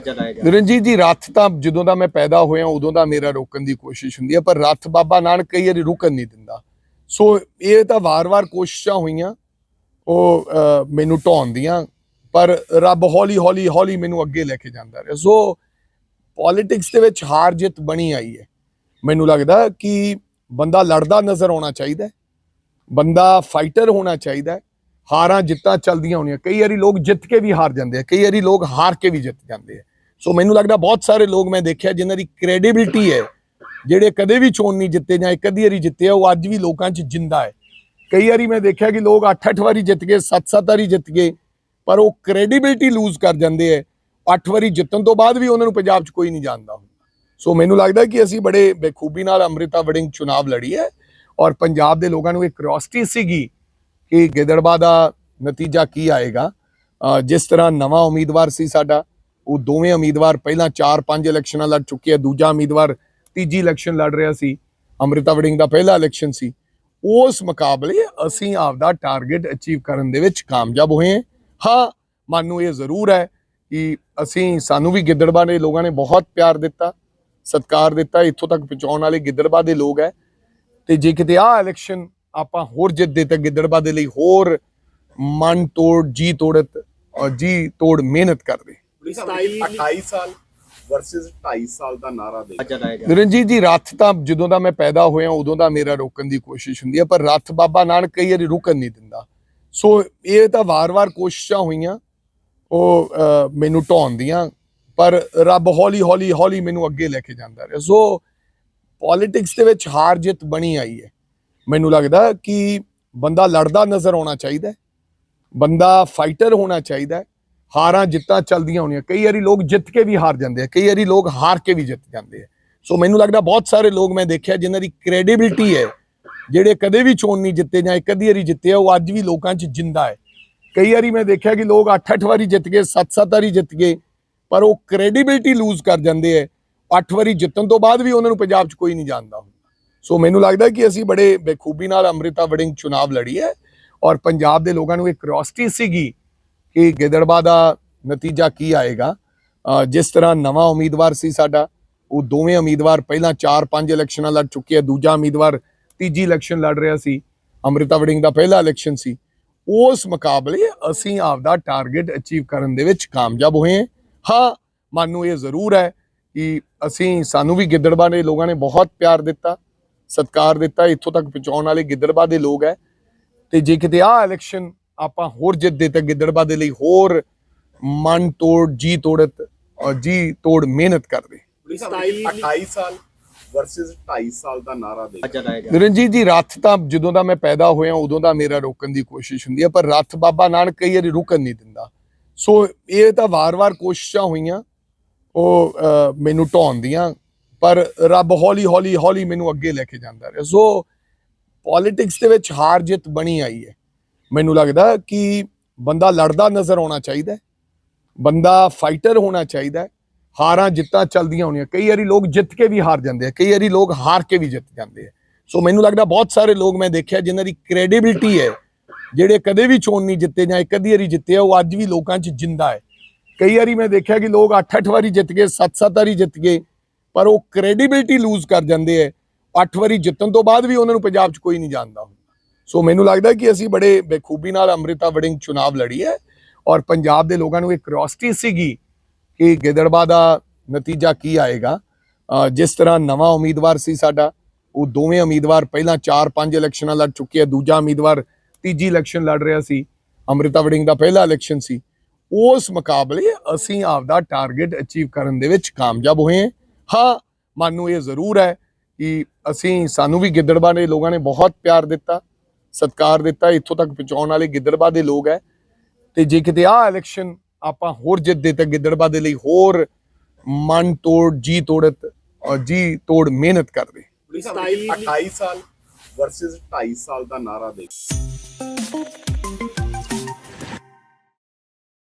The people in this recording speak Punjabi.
ਚਲਾਇਆ ਜੀ, ਰੱਥ ਤਾਂ ਜਦੋਂ ਦਾ ਮੈਂ ਪੈਦਾ ਹੋਇਆ, ਉਦੋਂ ਦਾ ਮੇਰਾ ਰੋਕਣ ਦੀ ਕੋਸ਼ਿਸ਼ ਹੁੰਦੀ ਹੈ ਪਰ ਰੱਥ ਬਾਬਾ ਨਾਨਕ ਕਈ ਵਾਰੀ ਰੁਕਣ ਨਹੀਂ ਦਿੰਦਾ। ਸੋ ਇਹ ਤਾਂ ਵਾਰ-ਵਾਰ ਕੋਸ਼ਿਸ਼ਾਂ ਹੋਈਆਂ, ਉਹ ਮੈਨੂੰ ਢਾਉਣ ਦੀਆਂ, ਪਰ ਰੱਬ ਹੌਲੀ ਹੌਲੀ ਹੌਲੀ ਮੈਨੂੰ ਅੱਗੇ ਲੈ ਕੇ ਜਾਂਦਾ ਰਿਹਾ। ਸੋ ਪੋਲਿਟਿਕਸ ਦੇ ਵਿੱਚ ਹਾਰ ਜਿੱਤ ਬਣੀ ਆਈ ਹੈ। ਮੈਨੂੰ ਲੱਗਦਾ ਕਿ ਬੰਦਾ ਲੜਦਾ ਨਜ਼ਰ ਆਉਣਾ ਚਾਹੀਦਾ ਬੰਦਾ ਫਾਈਟਰ ਹੋਣਾ ਚਾਹੀਦਾ ਹਾਰਾਂ ਜਿੱਤਾਂ ਚੱਲਦੀਆਂ ਹੋਣੀਆਂ। ਕਈ ਵਾਰੀ ਲੋਕ ਜਿੱਤ ਕੇ ਵੀ ਹਾਰ ਜਾਂਦੇ ਆ, ਕਈ ਵਾਰੀ ਲੋਕ ਹਾਰ ਕੇ ਵੀ ਜਿੱਤ ਜਾਂਦੇ ਆ। ਸੋ ਮੈਨੂੰ ਲੱਗਦਾ ਬਹੁਤ ਸਾਰੇ ਲੋਕ ਮੈਂ ਦੇਖਿਆ ਜਿਨ੍ਹਾਂ ਦੀ ਕ੍ਰੈਡੀਬਿਲਟੀ ਹੈ, ਜਿਹੜੇ ਕਦੇ ਵੀ ਚੋਣ ਨਹੀਂ ਜਿੱਤੇ ਜਾਂ ਇੱਕ ਅੱਧੀ ਵਾਰੀ ਜਿੱਤੇ ਆ, ਉਹ ਅੱਜ ਵੀ ਲੋਕਾਂ 'ਚ ਜਿੰਦਾ ਹੈ। ਕਈ ਵਾਰੀ ਮੈਂ ਦੇਖਿਆ ਕਿ ਲੋਕ 8-8 ਵਾਰੀ ਜਿੱਤ ਗਏ 7-7 ਵਾਰੀ ਜਿੱਤ ਗਏ, ਪਰ ਉਹ ਕ੍ਰੈਡੀਬਿਲਟੀ ਲੂਜ਼ ਕਰ ਜਾਂਦੇ ਆ। 8 ਵਾਰੀ ਜਿੱਤਣ ਤੋਂ ਬਾਅਦ ਵੀ ਉਹਨਾਂ ਨੂੰ ਪੰਜਾਬ 'ਚ ਕੋਈ ਨਹੀਂ ਜਾਣਦਾ ਸੋ ਮੈਨੂੰ ਲੱਗਦਾ ਕਿ ਅਸੀਂ ਬੜੇ ਬੇਖੂਬੀ ਨਾਲ ਅੰਮ੍ਰਿਤਾ ਵੜਿੰਗ ਚੁਣਾਵ ਲੜੀ ਹੈ ਔਰ ਪੰਜਾਬ ਦੇ ਲੋਕਾਂ ਨੂੰ ਇੱਕ ਕਰਿਓਸਿਟੀ ਸੀਗੀ ਕਿ ਗਿੱਦੜਬਾ ਦਾ ਨਤੀਜਾ ਕੀ ਆਏਗਾ? ਜਿਸ ਤਰ੍ਹਾਂ ਨਵਾਂ ਉਮੀਦਵਾਰ ਸੀ ਸਾਡਾ, ਉਹ ਦੋਵੇਂ ਉਮੀਦਵਾਰ ਪਹਿਲਾਂ 4-5 ਇਲੈਕਸ਼ਨਾਂ ਲੜ ਚੁੱਕੇ ਆ, ਦੂਜਾ ਉਮੀਦਵਾਰ ਤੀਜੀ ਇਲੈਕਸ਼ਨ ਲੜ ਰਿਹਾ ਸੀ, ਅੰਮ੍ਰਿਤਾ ਵੜਿੰਗ ਦਾ ਪਹਿਲਾ ਇਲੈਕਸ਼ਨ ਸੀ। ਉਸ ਮੁਕਾਬਲੇ ਅਸੀਂ ਆਪਦਾ ਟਾਰਗੇਟ ਅਚੀਵ ਕਰਨ ਦੇ ਵਿੱਚ ਕਾਮਯਾਬ ਹੋਏ ਹਾਂ। ਹਾਂ, ਮੈਨੂੰ ਇਹ ਜ਼ਰੂਰ ਹੈ ਕਿ ਅਸੀਂ, ਸਾਨੂੰ ਵੀ ਗਿੱਦੜਬਾ ਦੇ ਲੋਕਾਂ ਨੇ ਬਹੁਤ ਪਿਆਰ ਦਿੱਤਾ, ਸਤਿਕਾਰ ਦਿੱਤਾ, ਇੱਥੋਂ ਤੱਕ ਪਹੁੰਚਾਉਣ ਵਾਲੇ ਗਿੱਦੜਬਾ ਦੇ ਲੋਕ ਹੈ। ਤੇ ਜੇ ਕਿਤੇ ਆਹ ਇਲੈਕਸ਼ਨ ਆਪਾਂ ਹੋਰ ਜਿੱਤਦੇ ਤਾਂ ਗਿੱਦੜਬਾ ਦੇ ਲਈ ਹੋਰ ਮਨ ਤੋੜ ਜੀ ਤੋੜਤ ਔਰ ਜੀ ਤੋੜ ਮਿਹਨਤ ਕਰਦੇ 28 ਸਾਲ ਵਰਸਸ 2.5 ਸਾਲ ਦਾ ਨਾਰਾ ਦੇ ਚਲਾਇਆ ਜਾ ਰੱਥ ਤਾਂ ਜਦੋਂ ਦਾ ਮੈਂ ਪੈਦਾ ਹੋਇਆ ਉਦੋਂ ਦਾ ਮੇਰਾ ਰੋਕਣ ਦੀ ਕੋਸ਼ਿਸ਼ ਹੁੰਦੀ ਹੈ ਪਰ ਰੱਥ ਬਾਬਾ ਨਾਨਕ ਕਈ ਵਾਰੀ ਰੁਕਣ ਨਹੀਂ ਦਿੰਦਾ। ਸੋ ਇਹ ਤਾਂ ਵਾਰ-ਵਾਰ ਕੋਸ਼ਿਸ਼ਾਂ ਹੋਈਆਂ ਉਹ ਅਹ, ਮੈਨੂੰ ਢਾਉਣ ਦੀਆਂ ਪਰ ਰੱਬ ਹੌਲੀ ਹੌਲੀ ਹੌਲੀ ਮੈਨੂੰ ਅੱਗੇ ਲੈ ਕੇ ਜਾਂਦਾ ਰਿਹਾ। ਸੋ ਪੋਲਿਟਿਕਸ ਦੇ ਵਿੱਚ ਹਾਰ ਜਿੱਤ ਬਣੀ ਆਈ ਹੈ। ਮੈਨੂੰ ਲੱਗਦਾ ਕਿ ਬੰਦਾ ਲੜਦਾ ਨਜ਼ਰ ਆਉਣਾ ਚਾਹੀਦਾ ਬੰਦਾ ਫਾਈਟਰ ਹੋਣਾ ਚਾਹੀਦਾ ਹਾਰਾਂ ਜਿੱਤਾਂ ਚੱਲਦੀਆਂ ਹੋਣੀਆਂ। ਕਈ ਵਾਰੀ ਲੋਕ ਜਿੱਤ ਕੇ ਵੀ ਹਾਰ ਜਾਂਦੇ ਆ। ਕਈ ਵਾਰੀ ਲੋਕ ਹਾਰ ਕੇ ਵੀ ਜਿੱਤ ਜਾਂਦੇ ਆ। ਸੋ ਮੈਨੂੰ ਲੱਗਦਾ ਬਹੁਤ ਸਾਰੇ ਲੋਕ ਮੈਂ ਦੇਖਿਆ ਜਿਨ੍ਹਾਂ ਦੀ ਕ੍ਰੈਡੀਬਿਲਟੀ ਹੈ, ਜਿਹੜੇ ਕਦੇ ਵੀ ਚੋਣ ਨਹੀਂ ਜਿੱਤੇ ਜਾਂ ਇੱਕ ਅੱਧੀ ਵਾਰੀ ਜਿੱਤੇ ਆ, ਉਹ ਅੱਜ ਵੀ ਲੋਕਾਂ 'ਚ ਜਿੰਦਾ ਹੈ। ਕਈ ਵਾਰੀ ਮੈਂ ਦੇਖਿਆ ਕਿ ਲੋਕ 8-8 ਵਾਰੀ ਜਿੱਤ ਗਏ 7-7 ਵਾਰੀ ਜਿੱਤ ਗਏ, ਪਰ ਉਹ ਕ੍ਰੈਡੀਬਿਲਟੀ ਲੂਜ਼ ਕਰ ਜਾਂਦੇ ਆ। 8 ਵਾਰੀ ਜਿੱਤਣ ਤੋਂ ਬਾਅਦ ਵੀ ਉਹਨਾਂ ਨੂੰ ਪੰਜਾਬ 'ਚ ਕੋਈ ਨਹੀਂ ਜਾਣਦਾ। ਹੁੰਦਾ ਸੋ ਮੈਨੂੰ ਲੱਗਦਾ ਕਿ ਅਸੀਂ ਬੜੇ ਬੇਖੂਬੀ ਨਾਲ ਅੰਮ੍ਰਿਤਾ ਵੜਿੰਗ ਚੁਣਾਵ ਲੜੀ ਹੈ ਔਰ ਪੰਜਾਬ ਦੇ ਲੋਕਾਂ ਨੂੰ ਇੱਕ ਕਰਿਓਸਿਟੀ ਸੀਗੀ ਕਿ ਗਿੱਦੜਬਾ ਦਾ ਨਤੀਜਾ ਕੀ ਆਏਗਾ। ਜਿਸ ਤਰ੍ਹਾਂ ਨਵਾਂ ਉਮੀਦਵਾਰ ਸੀ ਸਾਡਾ, ਉਹ ਦੋਵੇਂ ਉਮੀਦਵਾਰ ਪਹਿਲਾਂ 4-5 ਇਲੈਕਸ਼ਨਾਂ ਲੜ ਚੁੱਕੇ ਆ, ਦੂਜਾ ਉਮੀਦਵਾਰ ਤੀਜੀ ਇਲੈਕਸ਼ਨ ਲੜ ਰਿਹਾ ਸੀ, ਅੰਮ੍ਰਿਤਾ ਵੜਿੰਗ ਦਾ ਪਹਿਲਾ ਇਲੈਕਸ਼ਨ ਸੀ। ਉਸ ਮੁਕਾਬਲੇ ਅਸੀਂ ਆਪਦਾ ਟਾਰਗੇਟ ਅਚੀਵ ਕਰਨ ਦੇ ਵਿੱਚ ਕਾਮਯਾਬ ਹੋਏ ਹਾਂ। ਹਾਂ, ਮੈਨੂੰ ਇਹ ਜ਼ਰੂਰ ਹੈ ਕਿ ਅਸੀਂ, ਸਾਨੂੰ ਵੀ ਗਿੱਦੜਬਾ ਦੇ ਲੋਕਾਂ ਨੇ ਬਹੁਤ ਪਿਆਰ ਦਿੱਤਾ। ਸਤਿਕਾਰ ਦਿੱਤਾ ਇੱਥੋਂ ਤੱਕ ਪਹੁੰਚਾਉਣ ਵਾਲੇ ਗਿੱਦੜਬਾ ਦੇ ਲੋਕ ਹੈ। ਤੇ ਜੇ ਕਿਤੇ ਆਹ ਇਲੈਕਸ਼ਨ ਆਪਾਂ ਹੋਰ ਜਿੱਤਦੇ ਤਾਂ ਗਿੱਦੜਬਾ ਦੇ ਲਈ ਹੋਰ ਮਨ ਤੋੜ ਜੀ ਤੋੜਤ ਔਰ ਜੀ ਤੋੜ ਮਿਹਨਤ ਕਰਦੇ। 28 ਸਾਲ ਵਰਸਸ 2.5 ਸਾਲ ਦਾ ਨਾਰਾ ਦੇ ਚਲਾਇਆ ਜਾ ਰਣਜੀਤ ਜੀ ਰੱਥ ਤਾਂ ਜਦੋਂ ਦਾ ਮੈਂ ਪੈਦਾ ਹੋਇਆ ਉਦੋਂ ਦਾ ਮੇਰਾ ਰੋਕਣ ਦੀ ਕੋਸ਼ਿਸ਼ ਹੁੰਦੀ ਹੈ ਪਰ ਰੱਥ ਬਾਬਾ ਨਾਨਕ ਕਈ ਵਾਰੀ ਰੁਕਣ ਨਹੀਂ ਦਿੰਦਾ। ਸੋ ਇਹ ਤਾਂ ਵਾਰ-ਵਾਰ ਕੋਸ਼ਿਸ਼ਾਂ ਹੋਈਆਂ ਉਹ ਅਹ, ਮੈਨੂੰ ਢਾਉਣ ਦੀਆਂ। ਪਰ ਰੱਬ ਹੌਲੀ ਹੌਲੀ ਹੌਲੀ ਮੈਨੂੰ ਅੱਗੇ ਲੈ ਕੇ ਜਾਂਦਾ ਰਿਹਾ। ਸੋ ਪੋਲਿਟਿਕਸ ਦੇ ਵਿੱਚ ਹਾਰ ਜਿੱਤ ਬਣੀ ਆਈ ਹੈ। ਮੈਨੂੰ ਲੱਗਦਾ ਕਿ ਬੰਦਾ ਲੜਦਾ ਨਜ਼ਰ ਆਉਣਾ ਚਾਹੀਦਾ ਬੰਦਾ ਫਾਈਟਰ ਹੋਣਾ ਚਾਹੀਦਾ ਹਾਰਾਂ, ਜਿੱਤਾਂ ਚੱਲਦੀਆਂ ਹੋਣੀਆਂ। ਕਈ ਵਾਰੀ ਲੋਕ ਜਿੱਤ ਕੇ ਵੀ ਹਾਰ ਜਾਂਦੇ ਆ। ਕਈ ਵਾਰੀ ਲੋਕ ਹਾਰ ਕੇ ਵੀ ਜਿੱਤ ਜਾਂਦੇ ਆ। ਸੋ ਮੈਨੂੰ ਲੱਗਦਾ ਬਹੁਤ ਸਾਰੇ ਲੋਕ ਮੈਂ ਦੇਖਿਆ ਜਿਨ੍ਹਾਂ ਦੀ ਕ੍ਰੈਡੀਬਿਲਟੀ ਹੈ, ਜਿਹੜੇ ਕਦੇ ਵੀ ਚੋਣ ਨਹੀਂ ਜਿੱਤੇ ਜਾਂ ਇੱਕ ਅੱਧੀ ਵਾਰੀ ਜਿੱਤੇ ਆ, ਉਹ ਅੱਜ ਵੀ ਲੋਕਾਂ 'ਚ ਜਿੰਦਾ ਹੈ। ਕਈ ਵਾਰੀ ਮੈਂ ਦੇਖਿਆ ਕਿ ਲੋਕ 8-8 ਵਾਰੀ ਜਿੱਤ ਗਏ 7-7 ਵਾਰੀ ਜਿੱਤ ਗਏ। ਪਰ ਉਹ ਕ੍ਰੈਡੀਬਿਲਟੀ ਲੂਜ਼ ਕਰ ਜਾਂਦੇ ਆ 8 ਵਾਰੀ ਜਿੱਤਣ ਤੋਂ ਬਾਅਦ ਵੀ ਉਹਨਾਂ ਨੂੰ ਪੰਜਾਬ 'ਚ ਕੋਈ ਨਹੀਂ ਜਾਣਦਾ ਹੁੰਦਾ। ਸੋ ਮੈਨੂੰ ਲੱਗਦਾ ਕਿ ਅਸੀਂ ਬੜੇ ਬੇਖੂਬੀ ਨਾਲ ਅੰਮ੍ਰਿਤਾ ਵੜਿੰਗ ਚੁਣਾਵ ਲੜੀ ਹੈ ਔਰ ਪੰਜਾਬ ਦੇ ਲੋਕਾਂ ਨੂੰ ਇਹ ਕਰਿਓਸਿਟੀ ਸੀਗੀ ਕਿ ਗਿੱਦੜਬਾ ਦਾ ਨਤੀਜਾ ਕੀ ਆਏਗਾ। ਜਿਸ ਤਰ੍ਹਾਂ ਨਵਾਂ ਉਮੀਦਵਾਰ ਸੀ ਸਾਡਾ, ਉਹ ਦੋਵੇਂ ਉਮੀਦਵਾਰ ਪਹਿਲਾਂ 4-5 ਇਲੈਕਸ਼ਨਾਂ ਲੜ ਚੁੱਕੇ ਆ, ਦੂਜਾ ਉਮੀਦਵਾਰ ਤੀਜੀ ਇਲੈਕਸ਼ਨ ਲੜ ਰਿਹਾ ਸੀ, ਅੰਮ੍ਰਿਤਾ ਵੜਿੰਗ ਦਾ ਪਹਿਲਾ ਇਲੈਕਸ਼ਨ ਸੀ। ਉਸ ਮੁਕਾਬਲੇ ਅਸੀਂ ਆਪਦਾ ਟਾਰਗੇਟ ਅਚੀਵ ਕਰਨ ਦੇ ਵਿੱਚ ਕਾਮਯਾਬ ਹੋਏ ਹਾਂ ਹਾਂ, ਮੈਨੂੰ ਇਹ ਜ਼ਰੂਰ ਹੈ ਕਿ ਅਸੀਂ, ਸਾਨੂੰ ਵੀ ਗਿੱਦੜਬਾ ਦੇ ਲੋਕਾਂ ਨੇ ਬਹੁਤ ਪਿਆਰ ਦਿੱਤਾ, ਸਤਿਕਾਰ ਦਿੱਤਾ, ਇੱਥੋਂ ਤੱਕ ਪਹੁੰਚਾਉਣ ਵਾਲੇ ਗਿੱਦੜਬਾ ਦੇ ਲੋਕ ਹੈ। ਤੇ ਜੇ ਕਿਤੇ ਆਹ ਇਲੈਕਸ਼ਨ ਆਪਾਂ ਹੋਰ ਜਿੱਤਦੇ ਤਾਂ ਗਿੱਦੜਬਾ ਦੇ ਲਈ ਹੋਰ ਮਨ ਤੋੜ, ਜੀ ਤੋੜਤ ਔਰ ਜੀ ਤੋੜ ਮਿਹਨਤ ਕਰਦੇ। 28 ਸਾਲ ਵਰਸਸ 2.5 ਸਾਲ ਦਾ ਨਾਰਾ ਦੇ।